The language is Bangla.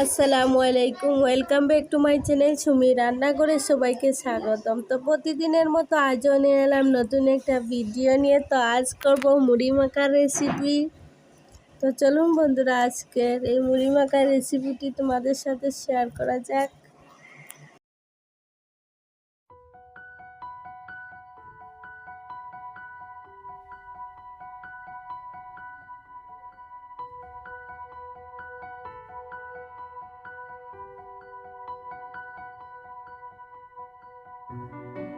আসসালামু আলাইকুম welcome back to my channel Sumi রান্না করে সবাইকে স্বাগতম। তো প্রতিদিনের মতো আজও নিয়ে এলাম নতুন একটা ভিডিও নিয়ে। তো আজ করব মুড়ি মাখার রেসিপি তো চলুন বন্ধুরা, আজকের এই মুড়ি মাখার রেসিপিটি তোমাদের সাথে শেয়ার করা যাক। you